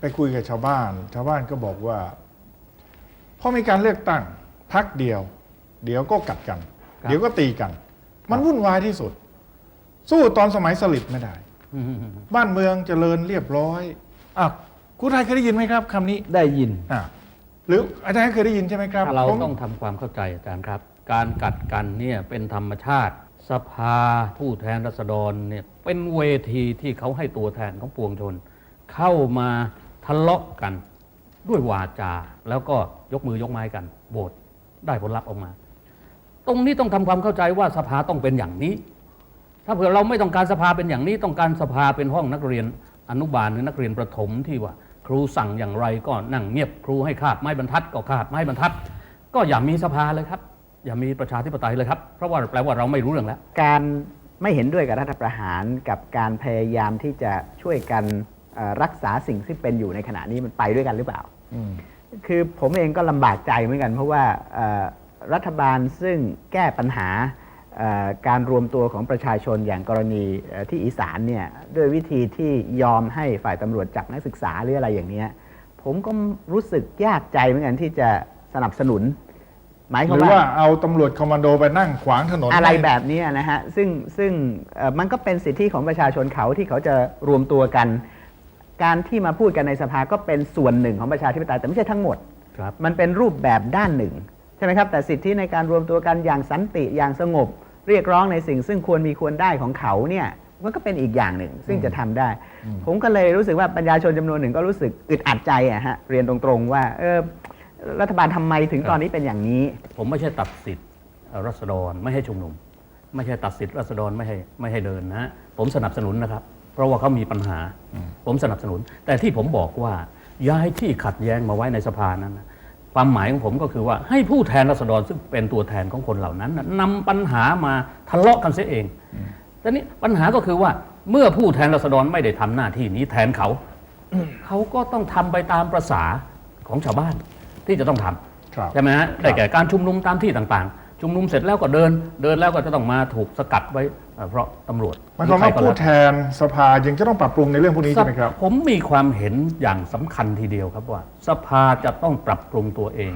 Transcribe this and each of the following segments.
ไปคุยกับชาวบ้าน ชาวบ้านก็บอกว่าพอมีการเลือกตั้งพักเดียว เดี๋ยวก็กัดกันครับเดี๋ยวก็ตีกัน มันวุ่นวายที่สุด สู้ตอนสมัยสลิดไม่ได้อืมบ้านเมืองเจริญเรียบร้อยอะคุณไทยเคยได้ยินไหมครับคำนี้ได้ยินอะหรืออาจารย์เคยได้ยินใช่ไหมครับ เราผมต้องทำความเข้าใจอาจารย์ครับ การกัดกันเนี่ยเป็นธรรมชาติ สภาผู้แทนรัษฎรเนี่ยเป็นเวทีที่เขาให้ตัวแทนของปวงชน เข้ามา ทะเลาะกันด้วยวาจา แล้วก็ยกมือยกไม้กันโหวตได้ผลลัพธ์ออกมา ตรงนี้ต้องทำความเข้าใจว่าสภาต้องเป็นอย่างนี้ ถ้าเผื่อเราไม่ต้องการสภาเป็นอย่างนี้ ต้องการสภาเป็นห้องนักเรียนอนุบาลหรือนักเรียนประถมที่ว่าครูสั่งอย่างไรก็นั่งเงียบครูให้คาบไม้บรรทัดก็คาบไม้บรรทัด ก็อย่ามีสภาเลยครับ อย่ามีประชาธิปไตยเลยครับ เพราะว่าแปลว่าเราไม่รู้เรื่องแล้ว การไม่เห็นด้วยกับรัฐประหารกับการพยายามที่จะช่วยกัน รักษาสิ่งที่เป็นอยู่ในขณะนี้มันไปด้วยกันหรือเปล่าอืมคือผมเองก็ลำบากใจเหมือนกัน เพราะว่าเอ่อรัฐบาลซึ่งแก้ปัญหาเอ่อการรวมตัวของประชาชนอย่างกรณีเอ่อที่อีสานเนี่ยด้วยวิธีที่ยอมให้ฝ่ายตำรวจจับนักศึกษาหรืออะไรอย่างเนี้ยผมก็รู้สึกยากใจเหมือนกันที่จะสนับสนุน หมายคหวามรือว่าว่าเอาตำรวจคอมมานโดไปนั่งขวางถนนอะไรให้แบบเนี้ยนะฮะซึ่งซึ่งเอ่อมันก็เป็นสิทธิของประชาชนเขาที่เขาจะรวมตัวกัน การที่มาพูดกันในสภาก็เป็นส่วนหนึ่งของประชาธิปไตยแต่ไม่ใช่ทั้งหมดครับมันเป็นรูปแบบด้านหนึ่งใช่ไหมครับแต่สิทธิในการรวมตัวกันอย่างสันติอย่างสงบ เรียกร้องในสิ่งซึ่งควรมีควรได้ของเขาเนี่ยมันก็เป็นอีกอย่างหนึ่งซึ่งจะทำได้ ผมก็เลยรู้สึกว่าประชาชนจำนวนหนึ่งก็รู้สึกอึดอัดใจอะฮะเรียนตรงๆว่าเออรัฐบาลทำไมถึงตอนนี้เป็นอย่างนี้ ผมไม่ใช่ตัดสิทธิ์เอ่อรัษฎรไม่ให้ชุมนุม ไม่ใช่ตัดสิทธิ์รัษฎรไม่ให้ไม่ให้เดินนะฮะผมสนับสนุนนะครับ เพราะว่าเขามีปัญหา ผมสนับสนุน แต่ที่ผมบอกว่าย้ายที่ขัดแย้งมาไว้ในสภานั้นนะความหมายของผมก็คือว่าให้ผู้แทนรัษฎรซึ่งเป็นตัวแทนของคนเหล่านั้นนะนำปัญหามาทะเลาะกันเสียเองแต่นี้ปัญหาก็คือว่าเมื่อผู้แทนรัษฎรไม่ได้ทำหน้าที่นี้แทนเขา เขาก็ต้องทำไปตามประษาของชาวบ้านที่จะต้องทำครับใช่ไหมฮะได้แก่การชุมนุมตามที่ต่างๆ ชุมนุมเสร็จแล้วก็เดิน เดินแล้วก็จะต้องมาถูกสกัดไว้ เอ่อเพราะตำรวจหมายความว่าหรือใครก็ผู้แล้วแทนสภายังจะต้องปรับปรุงในเรื่องพวกนี้ใช่ไหมครับ ผมมีความเห็นอย่างสำคัญทีเดียวครับว่า สภาจะต้องปรับปรุงตัวเอง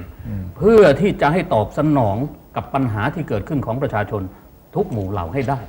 เพื่อที่จะให้ตอบสนองกับปัญหาที่เกิดขึ้นของประชาชนทุกหมู่เหล่าให้ได้